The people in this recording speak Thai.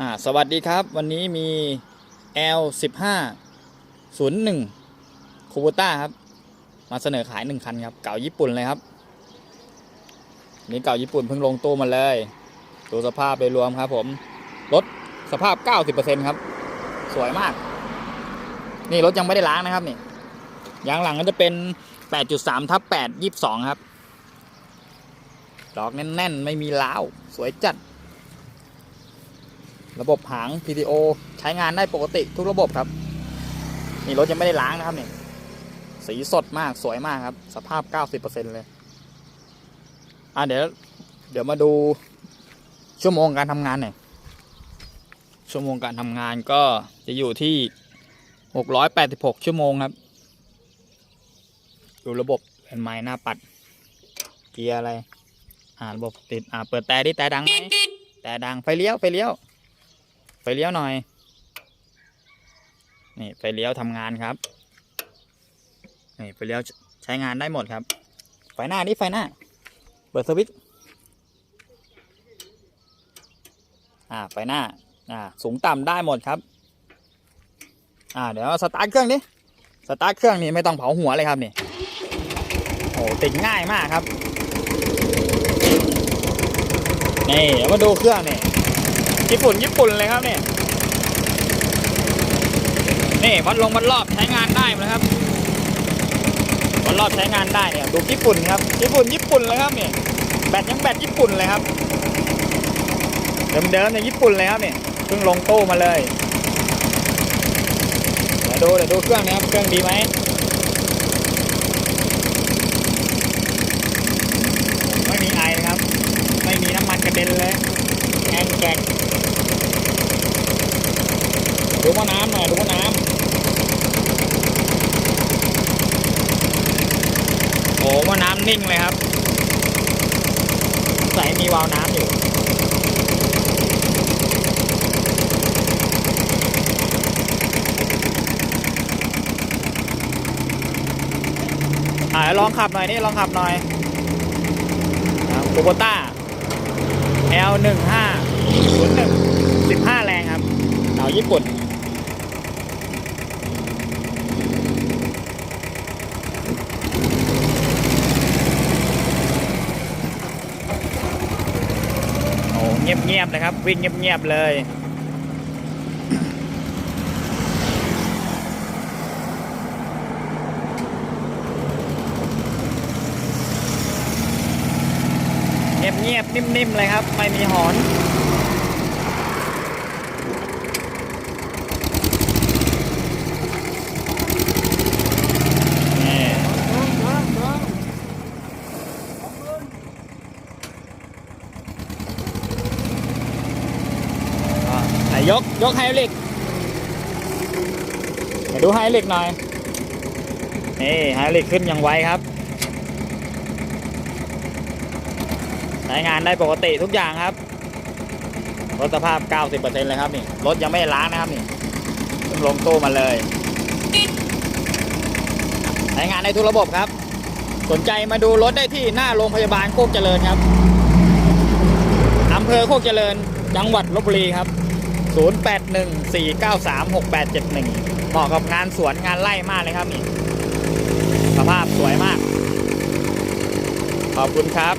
อ่าสวัสดีครับ วันนี้มี L 15 01คูบูต้าครับ มาเสนอขาย 1 คันครับ เก่าญี่ปุ่นเลยครับ นี่เก่าญี่ปุ่นเพิ่งลงตู้มาเลยดูสภาพโดยรวมครับผมรถสภาพ 90%ครับ สวยมาก นี่รถยังไม่ได้ล้างนะครับนี่ยางหลังก็จะเป็น 8.3ทับ8 22 ครับ ดอกแน่น ๆ ไม่มีล้าว สวยจัด ระบบหาง PTO ใช้งานได้ปกติทุกระบบครับ นี่รถยังไม่ได้ล้างนะครับนี่สีสดมากสวยมากครับ สภาพ 90%เลยอะเดี๋ยว เดี๋ยวมาดูชั่วโมงการทำงานหน่อยชั่วโมงการทำงานก็จะอยู่ที่686 ชั่วโมงครับ ดูระบบเป็นไม้หน้าปัด เกียร์อะไร อ่าระบบติด อ่า เปิดแต่ดิแต่ดังไหมแต่ดังไฟเลี้ยว ไฟเลี้ยว ไฟเลี้ยวหน่อย นี่ไฟเลี้ยวทำงานครับ นี่ไฟเลี้ยวใช้งานได้หมดครับ ไฟหน้านี่ไฟหน้า เปิดสวิตช์ อ่าไฟหน้า อ่าสูงต่ำได้หมดครับ อ่าเดี๋ยวสตาร์ทเครื่องดิสตาร์ทเครื่องนี่ไม่ต้องเผาหัวเลยครับนี่ โอ้ติดง่ายมากครับ นี่เดี๋ยวมาดูเครื่องนี่ ญี่ปุ่นญี่ปุ่นเลยครับเนี่ยนี่วัดลงวัดรอบใช้งานได้หมดเลยครับวัดรอบใช้งานได้เนี่ยดูญี่ปุ่นครับญี่ปุ่นญี่ปุ่นเลยครับเนี่ยแบตยังแบตญี่ปุ่นเลยครับเดิมๆเนี่ยญี่ปุ่นเลยครับเนี่ยเพิ่งลงตู้มาเลยเดี๋ยวดูเดี๋ยวดูเครื่องนะครับเครื่องดีไหมไม่มีไอนะครับ ไม่มีน้ำมันกระเด็นเลยแองแกง ดูว่าน้ำหน่อยดูว่าน้ำโอ้ว่าน้ำนิ่งเลยครับ ใส่มีวาล์วน้ำอยู่อ่าลองขับหน่อยนี่ลองขับหน่อยคูโบต้า L 1 5 0 1 15 แรงครับเต่าญี่ปุ่น เงียบๆเลยครับ วิ่งเงียบๆเลยเงียบๆนิ่มๆเลยครับ ไม่มีหอนอะไหน ยก ยกไฮดรอลิกเดี๋ยวดูไฮดรอลิกหน่อย นี่ไฮดรอลิกขึ้นอย่างไวครับ ใช้งานได้ปกติทุกอย่างครับรถสภาพ 90%เลยครับนี่รถยังไม่ล้างนะครับนี่เพิ่งลงตู้มาเลยใช้งานได้ทุกระบบครับ สนใจมาดูรถได้ที่หน้าโรงพยาบาลโคกเจริญครับอำเภอโคกเจริญ จังหวัดลบบุรีครับ 0814936871 เหมาะกับงานสวนงานไร่มากเลยครับนี่ สภาพสวยมาก ขอบคุณครับ